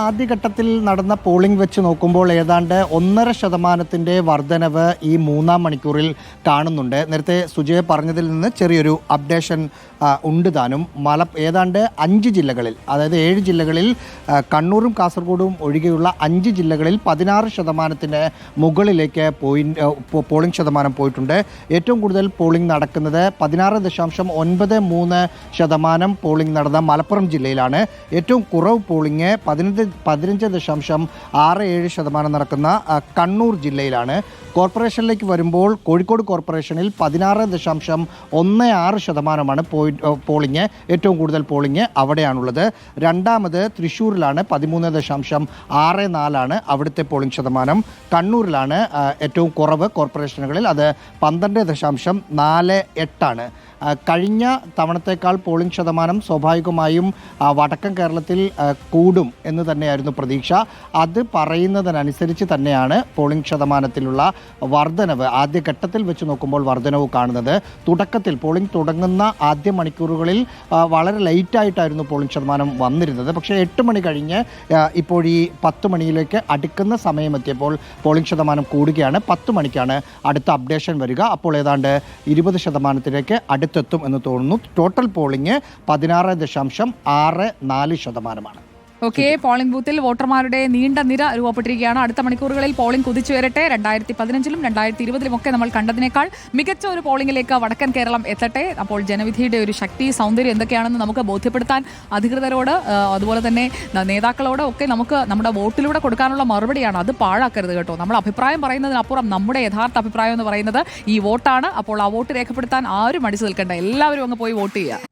ആദ്യഘട്ടത്തിൽ നടന്ന പോളിംഗ് വെച്ച് നോക്കുമ്പോൾ ഏതാണ്ട് ഒന്നര ശതമാനത്തിന്റെ വർധനവ് ഈ മൂന്നാം മണിക്കൂറിൽ കാണുന്നുണ്ട്. നേരത്തെ സുജയ പറഞ്ഞതിൽ നിന്ന് ചെറിയൊരു അപ്ഡേഷൻ ഉണ്ട് താനും. മല ഏതാണ്ട് അഞ്ച് ജില്ലകളിൽ അതായത് ഏഴ് ജില്ലകളിൽ കണ്ണൂരും കാസർഗോഡും ഒഴികെയുള്ള അഞ്ച് ജില്ലകളിൽ പതിനാറ് ശതമാനത്തിന് മുകളിലേക്ക് പോയി പോളിംഗ് ശതമാനം പോയിട്ടുണ്ട്. ഏറ്റവും കൂടുതൽ പോളിംഗ് നടക്കുന്നത് പതിനാറ് ദശാംശം ഒൻപത് മൂന്ന് ശതമാനം പോളിംഗ് നടന്ന മലപ്പുറം ജില്ലയിലാണ്. ഏറ്റവും കുറവ് പോളിംഗ് പതിനഞ്ച് പതിനഞ്ച് ദശാംശം ആറ് ഏഴ് ശതമാനം നടക്കുന്ന കണ്ണൂർ ജില്ലയിലാണ്. കോർപ്പറേഷനിലേക്ക് വരുമ്പോൾ കോഴിക്കോട് കോർപ്പറേഷനിൽ പതിനാറ് ദശാംശം ഒന്ന് ആറ് ശതമാനമാണ് പോളിങ് ഏറ്റവും കൂടുതൽ പോളിംഗ് അവിടെയാണുള്ളത്. രണ്ടാമത് തൃശ്ശൂരിലാണ് പതിമൂന്ന് ദശാംശം ആറ് നാലാണ് അവിടുത്തെ പോളിംഗ് ശതമാനം. കണ്ണൂരിലാണ് ഏറ്റവും കുറവ് കോർപ്പറേഷനുകളിൽ അത് പന്ത്രണ്ട് ദശാംശം നാല് എട്ടാണ്. കഴിഞ്ഞ തവണത്തേക്കാൾ പോളിംഗ് ശതമാനം സ്വാഭാവികമായും വടക്കൻ കേരളത്തിൽ കൂടും എന്ന് തന്നെയായിരുന്നു പ്രതീക്ഷ. അത് പറയുന്നതിനനുസരിച്ച് തന്നെയാണ് പോളിംഗ് ശതമാനത്തിലുള്ള വർധനവ് ആദ്യഘട്ടത്തിൽ വെച്ച് നോക്കുമ്പോൾ വർധനവ് കാണുന്നത്. തുടക്കത്തിൽ പോളിംഗ് തുടങ്ങുന്ന ആദ്യ മണിക്കൂറുകളിൽ വളരെ ലൈറ്റായിട്ടായിരുന്നു പോളിംഗ് ശതമാനം വന്നിരുന്നത്. പക്ഷേ എട്ട് മണി കഴിഞ്ഞ് ഇപ്പോൾ ഈ പത്ത് മണിയിലേക്ക് അടുക്കുന്ന സമയമെത്തിയപ്പോൾ പോളിംഗ് ശതമാനം കൂടുകയാണ്. പത്ത് മണിക്കാണ് അടുത്ത അപ്ഡേഷൻ വരിക. അപ്പോൾ ഏതാണ്ട് ഇരുപത് ശതമാനത്തിലേക്ക് അടുത്തെത്തും എന്ന് തോന്നുന്നു. ടോട്ടൽ പോളിംഗ് പതിനാറ് ദശാംശം ആറ് നാല് ശതമാനമാണ്. ഓക്കെ പോളിംഗ് ബൂത്തിൽ വോട്ടർമാരുടെ നീണ്ട നിര രൂപപ്പെട്ടിരിക്കുകയാണ്. അടുത്ത മണിക്കൂറുകളിൽ പോളിംഗ് കുതിച്ചു വരട്ടെ. രണ്ടായിരത്തി പതിനഞ്ചിലും രണ്ടായിരത്തി ഇരുപതിലും ഒക്കെ നമ്മൾ കണ്ടതിനേക്കാൾ മികച്ച ഒരു പോളിംഗിലേക്ക് വടക്കൻ കേരളം എത്തട്ടെ. അപ്പോൾ ജനവിധിയുടെ ഒരു ശക്തി സൗന്ദര്യം എന്തൊക്കെയാണെന്ന് നമുക്ക് ബോധ്യപ്പെടുത്താൻ അധികൃതരോട് അതുപോലെ തന്നെ നേതാക്കളോട് ഒക്കെ നമുക്ക് നമ്മുടെ വോട്ടിലൂടെ കൊടുക്കാനുള്ള മറുപടിയാണ്. അത് പാഴാക്കരുത് കേട്ടോ. നമ്മൾ അഭിപ്രായം പറയുന്നതിനപ്പുറം നമ്മുടെ യഥാർത്ഥ അഭിപ്രായം എന്ന് പറയുന്നത് ഈ വോട്ടാണ്. അപ്പോൾ ആ വോട്ട് രേഖപ്പെടുത്താൻ ആരും അടിച്ചു നിൽക്കേണ്ട. എല്ലാവരും അങ്ങ് പോയി വോട്ട് ചെയ്യുക.